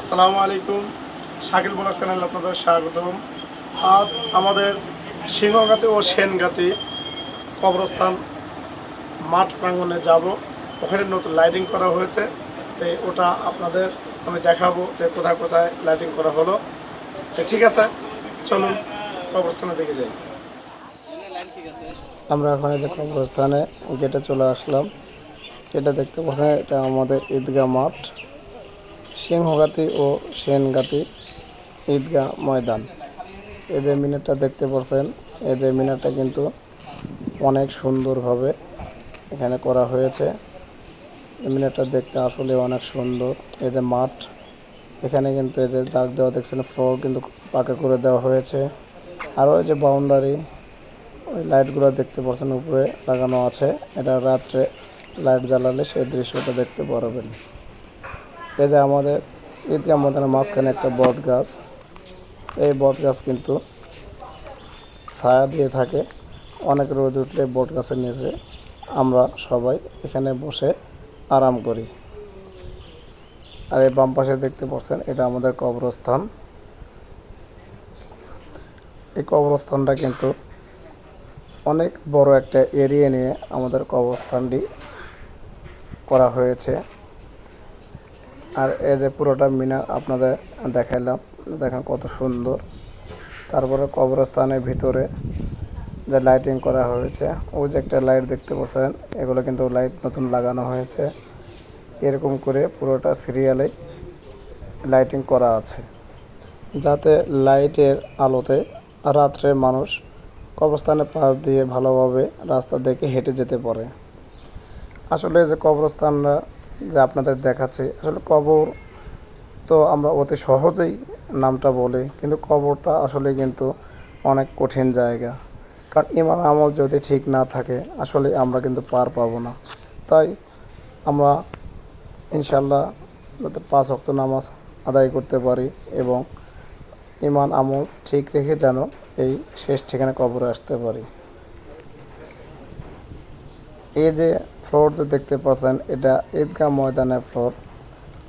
আসসালামু আলাইকুম। Shakil blog channel আপনাদের স্বাগতম। আজ আমাদের সিংহগাতি ও সেনগাতি কবরস্থান মাঠ প্রাঙ্গণে যাব। ওখানে নতুন লাইটিং করা হয়েছে। তো ওটা আপনাদের আমি দেখাবো যে কোথায় কোথায় লাইটিং করা হলো। ঠিক আছে, চলুন কবরস্থানে দেখে যাই। আমরা এই যে কবরস্থানে গেটে চলে আসলাম। এটা দেখতে পাচ্ছেন, এটা আমাদের ঈদগাহ মাঠ। সিংহগাতি ও সেনগাতি ঈদগাহ ময়দান। এই যে মিনারটা দেখতে পাচ্ছেন, এই যে মিনারটা কিন্তু অনেক সুন্দরভাবে এখানে করা হয়েছে। এই মিনারটা দেখতে আসলে অনেক সুন্দর। এই যে মাঠ, এখানে কিন্তু এই যে দাগ দেওয়া দেখছেন, ফ্লোর কিন্তু পাকা করে দেওয়া হয়েছে। আরও এই যে বাউন্ডারি, ওই লাইটগুলো দেখতে পাচ্ছেন, উপরে লাগানো আছে। এটা রাত্রে লাইট জ্বালালে সেই দৃশ্যটা দেখতে পারবেন। এই যে আমাদের ঈদগাহ ময়দানের মাঝখানে একটা বট গাছ। এই বট গাছ কিন্তু ছায়া দিয়ে থাকে। অনেক রোদ উঠলে বট গাছের নিচে আমরা সবাই এখানে বসে আরাম করি। আর এই বাম পাশে দেখতে পাচ্ছেন, এটা আমাদের কবরস্থান। এই কবরস্থানটা কিন্তু অনেক বড় একটা এরিয়া নিয়ে আমাদের কবরস্থানটি করা হয়েছে। আর এই যে পুরোটা মিনার আপনাদের দেখাইলাম, দেখেন কত সুন্দর। তারপরে কবরস্থানের ভিতরে যে লাইটিং করা হয়েছে, ওই যে একটা লাইট দেখতে পাচ্ছেন, এগুলো কিন্তু লাইট নতুন লাগানো হয়েছে। এরকম করে পুরোটা সিরিয়ালে লাইটিং করা আছে। যাতে লাইটের আলোতে রাত্রে মানুষ কবরস্থানের পাশ দিয়ে ভালোভাবে রাস্তা দেখে হেঁটে যেতে পারে। আসলে যে কবরস্থানরা যে আপনাদের দেখাচ্ছে, আসলে কবর তো আমরা অতি সহজেই নামটা বলি, কিন্তু কবরটা আসলে কিন্তু অনেক কঠিন জায়গা। কারণ ইমান আমল যদি ঠিক না থাকে, আসলে আমরা কিন্তু পার পাবো না। তাই আমরা ইনশাল্লাহ যাতে পাঁচ অক্ত নামাজ আদায় করতে পারি এবং ইমান আমল ঠিক রেখে যেন এই শেষ ঠিকানা কবরে আসতে পারি। এই যে ফ্লোর যে দেখতে পাচ্ছেন, এটা ঈদগাহ ময়দানের ফ্লোর।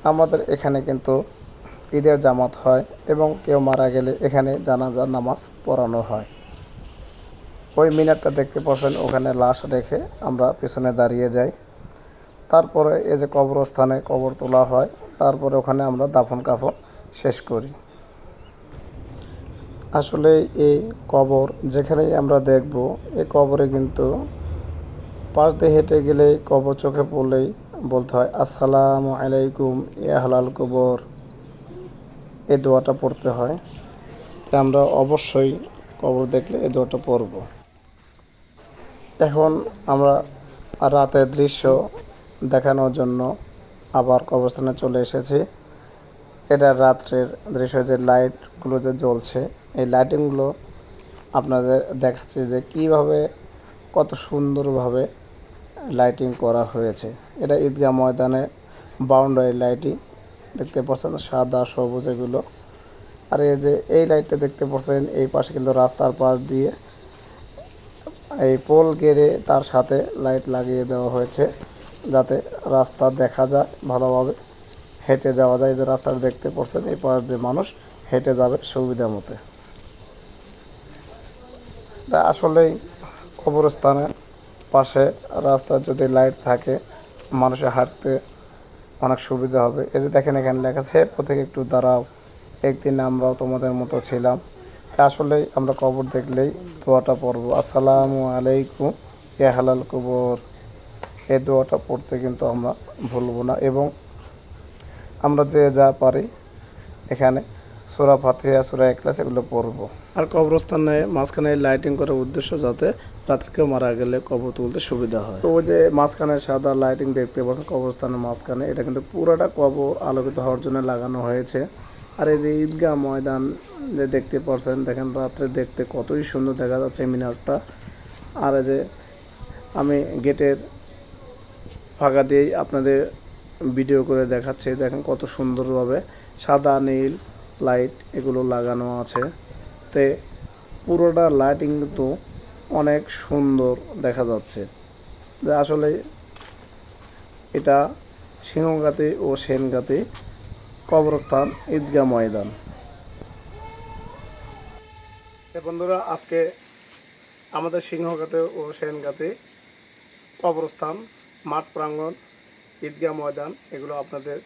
আমাদের এখানে কিন্তু ঈদের জামাত হয় এবং কেউ মারা গেলে এখানে জানাজার নামাজ পড়ানো হয়। ওই মিনারটা দেখতে পাচ্ছেন, ওখানে লাশ রেখে আমরা পিছনে দাঁড়িয়ে যাই। তারপরে এই যে কবরস্থানে কবর তোলা হয়, তারপরে ওখানে আমরা দাফন কাফন শেষ করি। আসলে এই কবর যেখানেই আমরা দেখব, এই কবরে কিন্তু পাশ দিয়ে হেঁটে গেলেই কবর চোখে পড়লেই বলতে হয়, আসসালামু আলাইকুম, ইয়া হালাল কবর। এই দোয়াটা পড়তে হয়। তাই আমরা অবশ্যই কবর দেখলে এই দোয়াটা পড়ব। এখন আমরা রাতের দৃশ্য দেখানোর জন্য আবার কবরস্থানে চলে এসেছি। এটা রাত্রের দৃশ্য, যে লাইটগুলো যে জ্বলছে, এই লাইটিংগুলো আপনাদের দেখাচ্ছে যে কীভাবে কত সুন্দরভাবে লাইটিং করা হয়েছে। এটা ঈদগাহ ময়দানে বাউন্ডারি লাইটিং দেখতে পাচ্ছেন সাদা, সবুজ এগুলো। আর এই যে এই লাইটটা দেখতে পাচ্ছেন, এই পাশে কিন্তু রাস্তার পাশ দিয়ে এই পোল গেড়ে তার সাথে লাইট লাগিয়ে দেওয়া হয়েছে, যাতে রাস্তা দেখা যায়, ভালোভাবে হেঁটে যাওয়া যায়। যে রাস্তাটা দেখতে পাচ্ছেন, এই পাশ দিয়ে মানুষ হেঁটে যাবে সুবিধা মতে। তা আসলেই কবরস্থানের পাশে রাস্তার যদি লাইট থাকে, মানুষের হাঁটতে অনেক সুবিধা হবে। এই যে দেখেন এখানে লেখা আছে প্রত্যেকে একটু দাঁড়াও। একদিন আমরাও তোমাদের মতো ছিলাম। তা আসলেই আমরা কবর দেখলেই দোয়াটা পড়ব। আসসালামু আলাইকুম, ইয়া হালাল কবর। এই দোয়াটা পড়তে কিন্তু আমরা ভুলব না এবং আমরা যে যা পারি এখানে সুরা ফাতিহা, সুরা একলাস এগুলো পড়ব। আর কবরস্থানে মাঝখানে লাইটিং করার উদ্দেশ্য যাতে রাত্রে কেউ মারা গেলে কবর তুলতে সুবিধা হয়। তো ওই যে মাঝখানে সাদা লাইটিং দেখতে পাচ্ছেন, কবরস্থানের মাঝখানে, এটা কিন্তু পুরোটা কবর আলোকিত হওয়ার জন্য লাগানো হয়েছে। আর এই যে ঈদগাহ ময়দান যে দেখতে পাচ্ছেন, দেখেন রাত্রে দেখতে কতই সুন্দর দেখা যাচ্ছে মিনারটা। আর এই যে আমি গেটের ফাঁকা দিয়েই আপনাদের ভিডিও করে দেখাচ্ছে, দেখেন কত সুন্দরভাবে সাদা, নীল লাইট এগুলো লাগানো আছে। তে পুরোটা লাইটিং কিন্তু অনেক সুন্দর দেখা যাচ্ছে। যে আসলে এটা সিংহগাতি ও সেনগাতি কবরস্থান, ঈদগাহ ময়দান। বন্ধুরা, আজকে আমাদের সিংহগাতে ও সেনগাতে কবরস্থান, মাঠ প্রাঙ্গণ, ঈদগাহ ময়দান, এগুলো আপনাদের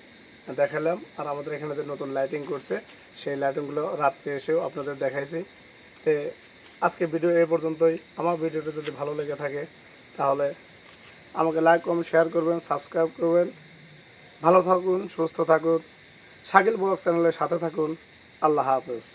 দেখালাম। আর আমাদের এখানে যে নতুন লাইটিং করছে, সেই লাইটিংগুলো রাত্রে এসেও আপনাদের দেখাইছি। তে আজকে ভিডিও এ পর্যন্তই। আমার ভিডিওটা যদি ভালো লেগে থাকে, তাহলে আমাকে লাইক কমেন্ট শেয়ার করবেন সাবস্ক্রাইব করবেন। ভালো থাকুন, সুস্থ থাকুন। শাকিল ব্লগ চ্যানেলের সাথে থাকুন। আল্লাহ হাফেজ।